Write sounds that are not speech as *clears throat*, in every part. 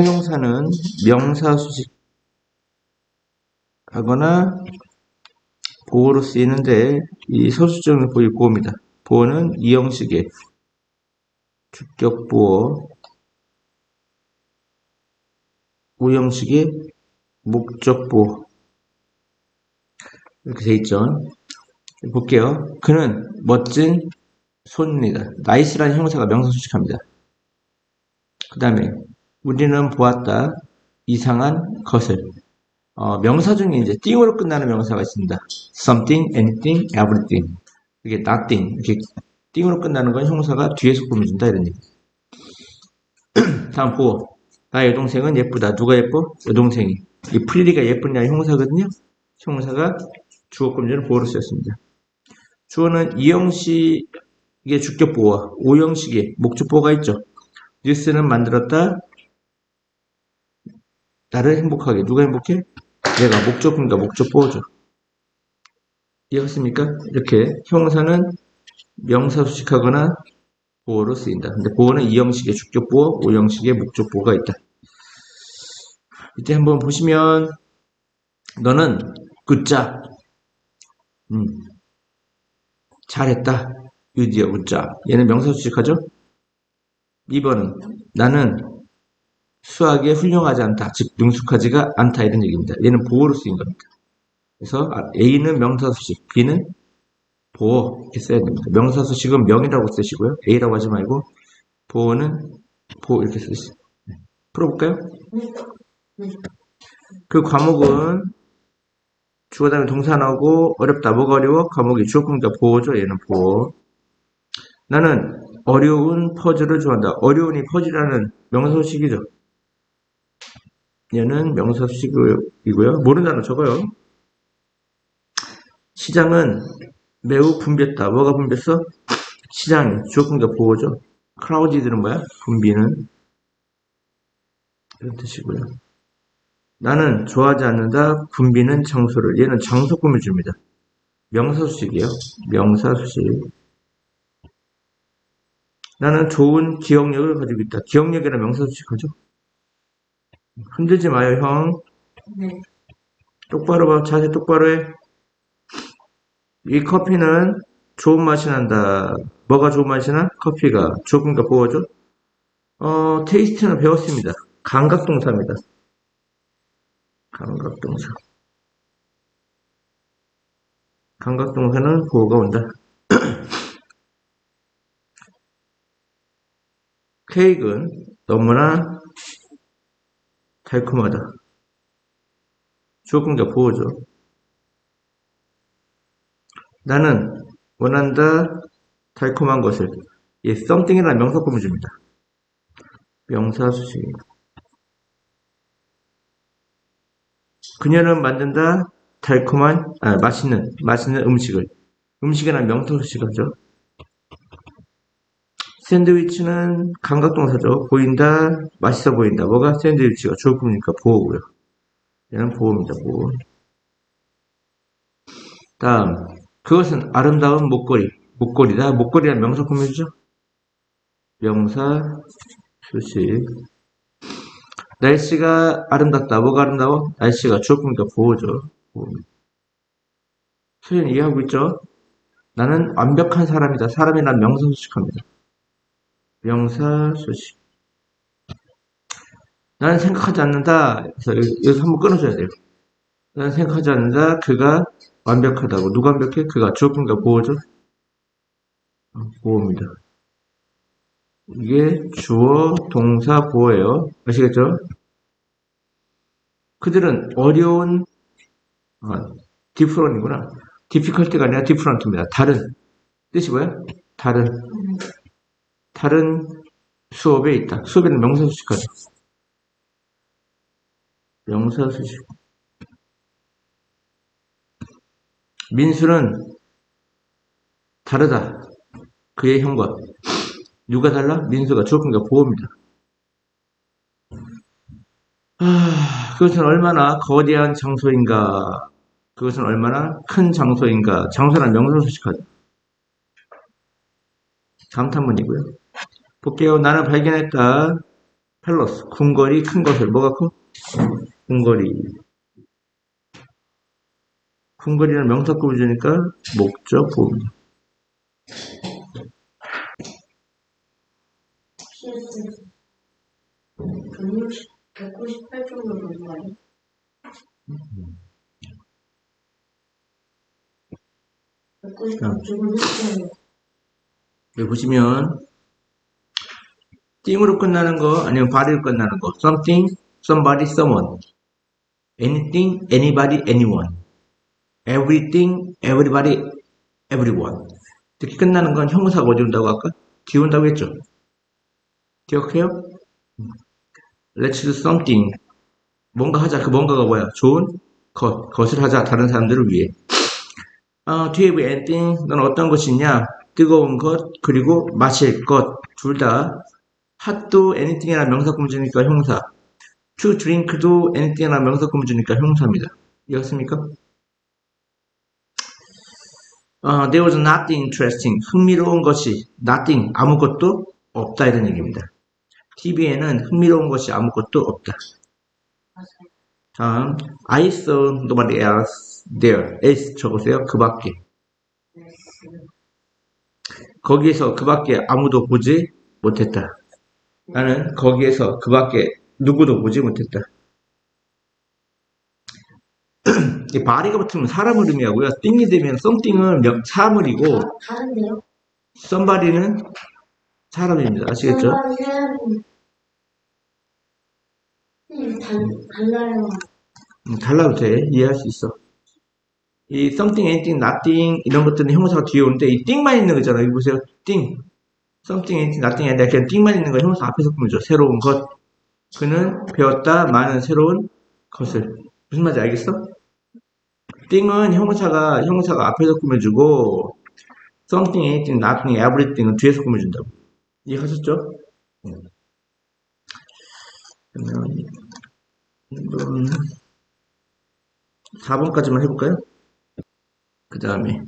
형용사는 명사 수식 하거나 보호로 쓰이는데 이 서술적인 보이 보호입니다. 보호는 이 형식의 주격 보호, 우형식의 목적 보호 이렇게 돼 있죠. 볼게요. 그는 멋진 손입니다. 나이스라는 형사가 명사 수식합니다. 그 다음에 우리는 보았다 이상한 것을 어, 명사 중에 이제 띵으로 끝나는 명사가 있습니다. something, anything, everything. 이게 nothing. 이렇게 띵으로 끝나는 건 형사가 뒤에서 꾸며준다 이런 얘기. *clears throat* 다음 보호. 나의 여동생은 예쁘다. 누가 예뻐? 여동생이. 이 프리리가 예쁘냐 형사거든요. 형사가 주어 꾸며주는 보호로 쓰였습니다. 주어는 이형식의 주격 보호와 오형식의 목적 보호가 있죠. 뉴스는 만들었다. 나를 행복하게. 누가 행복해? 내가 목적분과 목적 보호죠. 이해했습니까? 이렇게 형사는 명사 수식하거나 보호로 쓰인다. 근데 보호는 이 형식의 주격 보호, 오 형식의 목적 보호가 있다. 이때 한번 보시면 너는 굿잡 음, 잘했다. 유디어 굿잡 얘는 명사 수식하죠? 2번은 나는 수학에 훌륭하지 않다. 즉 능숙하지가 않다 이런 얘기입니다. 얘는 보호로 쓰인 겁니다. 그래서 아, A는 명사수식, B는 보호 이렇게 써야 됩니다. 명사수식은 명이라고 쓰시고요. A라고 하지 말고 보호는 보호 이렇게 쓰시죠. 풀어볼까요? 그 과목은 주어 다음에 동사 나오고 어렵다. 뭐가 어려워? 과목이 주어금과 보호죠. 얘는 보호. 나는 어려운 퍼즐을 좋아한다. 어려운 이 퍼즐이라는 명사수식이죠. 얘는 명사수식이고요. 모른다는 적어요. 시장은 매우 붐볐다. 뭐가 붐볐어? 시장이 주어금과 보호죠. 크라우디들은 뭐야? 붐비는 이런 뜻이고요. 나는 좋아하지 않는다. 붐비는 장소를. 얘는 장소 꾸며줍니다. 명사수식이에요. 명사수식. 나는 좋은 기억력을 가지고 있다. 기억력이라는 명사수식하죠. 흔들지 마요, 형. 네. 똑바로 봐. 자세 똑바로 해. 이 커피는 좋은 맛이 난다. 뭐가 좋은 맛이 나? 커피가. 조금가 보호죠? 어, 테이스트는 배웠습니다. 감각동사입니다. 감각동사. 감각동사는 보호가 온다. *clears throat* 케이크는 너무나 달콤하다. 조금가 보호죠. 나는 원한다 달콤한 것을 이 something이라는 명사 꾸며줍니다. 명사 수식. 그녀는 만든다 달콤한 아, 맛있는 맛있는 음식을 음식이라는 명사 수식하죠. 샌드위치는 감각동사죠. 보인다 맛있어 보인다. 뭐가 샌드위치가 좋을 뿐이니까 보호고요. 얘는 보호입니다. 보호. 다음 그것은 아름다운 목걸이. 목걸이다. 목걸이란 명사 꾸며주죠? 명사, 수식. 날씨가 아름답다. 뭐가 아름다워? 날씨가 주어품니까 보호죠. 소연 이해하고 있죠? 나는 완벽한 사람이다. 사람이란 명사 수식합니다. 명사 수식. 나는 생각하지 않는다. 그래서 여기서 한번 끊어줘야 돼요. 나는 생각하지 않는다. 그가 완벽하다고. 누가 완벽해? 그가 주어품과 보호죠? 어, 보호입니다. 이게 주어, 동사, 보호예요. 아시겠죠? 그들은 어려운, 아, 디프런이구나. 디피컬트가 아니라 디프런트입니다. 다른. 뜻이 뭐야? 다른. 다른 수업에 있다. 수업에는 명사 수식하죠. 명사 수식. 민수는 다르다. 그의 형과. 누가 달라? 민수가 주어품과 보호입니다. 아, 그것은 얼마나 거대한 장소인가. 그것은 얼마나 큰 장소인가. 장소란 명사 수식하죠. 감탄문이고요. 볼게요. 나는 발견했다. 헬러스 궁궐이 큰 것을 뭐가 커? 궁궐이 궁궐이라는 명사급을 주니까 목적 부분 PS 160, 198 정도 되는 거 아니야? 자. 198 조금 했어요. 여기 보시면 띵으로 끝나는 거 아니면 body로 끝나는 거 something, somebody, someone anything, anybody, anyone everything, everybody, everyone 이렇게 끝나는 건 형사가 어디 온다고 아까? 뒤에 온다고 했죠? 기억해요? Let's do something 뭔가 하자 그 뭔가가 뭐야? 좋은 것, 것을 하자 다른 사람들을 위해 어, you have anything? 넌 어떤 것이 있냐? 뜨거운 것, 그리고 마실 것, 둘 다. 핫도 anything이라는 명사구문주니까 형사. to drink도 anything이라는 명사구문주니까 형사입니다. 이해갔습니까? 어, there was nothing interesting. 흥미로운 것이 nothing, 아무것도 없다 이런 얘기입니다. TV에는 흥미로운 것이 아무것도 없다. 다음, I saw nobody else there. else 적으세요. 그 밖에. 거기에서 그 밖에 아무도 보지 못했다. 나는 거기에서 그 밖에 누구도 보지 못했다. *clears throat* 이 바리가 붙으면 사람을 의미하고요. 띵이 되면 썸띵은 명- 사물이고 다-? 썸바리는 사람입니다. 아시겠죠? 음, 달, 달라요. 음, 달라도 돼. 이해할 수 있어. 이 something, anything, nothing 이런 것들은 형용사가 뒤에 오는데 이 띵만 있는 거잖아요. 여기 보세요. 띵. something, anything, nothing이 아니라 그냥 띵만 있는 거 형용사 앞에서 꾸며줘. 새로운 것. 그는 배웠다 많은 새로운 것을. 무슨 말인지 알겠어? 띵은 형용사가 형용사가 앞에서 꾸며주고 something, anything, nothing, everything은 뒤에서 꾸며준다고. 이해하셨죠? 음. 그러면 이번 4번까지만 해볼까요? 그 다음에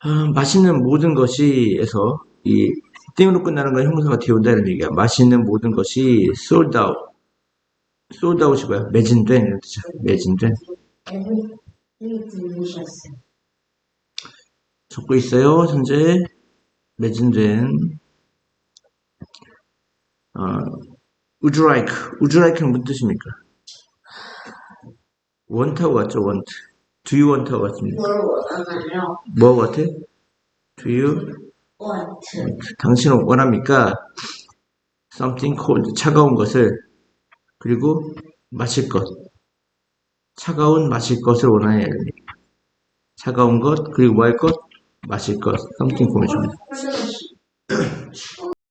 아, 맛있는 모든 것이에서 이 띵으로 끝나는 건 형용사가 뒤에 온다는 얘기야. 맛있는 모든 것이 sold out이 뭐야? 매진된 이런 뜻이야. 매진된. 적고 있어요. 현재 매진된. 어, you like는 무슨 뜻입니까? want하고 같죠? want. Do you want하고 같습니다. 뭘 원하나요? 뭐 같아? do you want. 당신은 원합니까? something cold, 차가운 것을, 그리고 마실 것. 차가운 마실 것을 원하냐. 차가운 것, 그리고 뭐 할 것? 마실 것. something cold. 콜드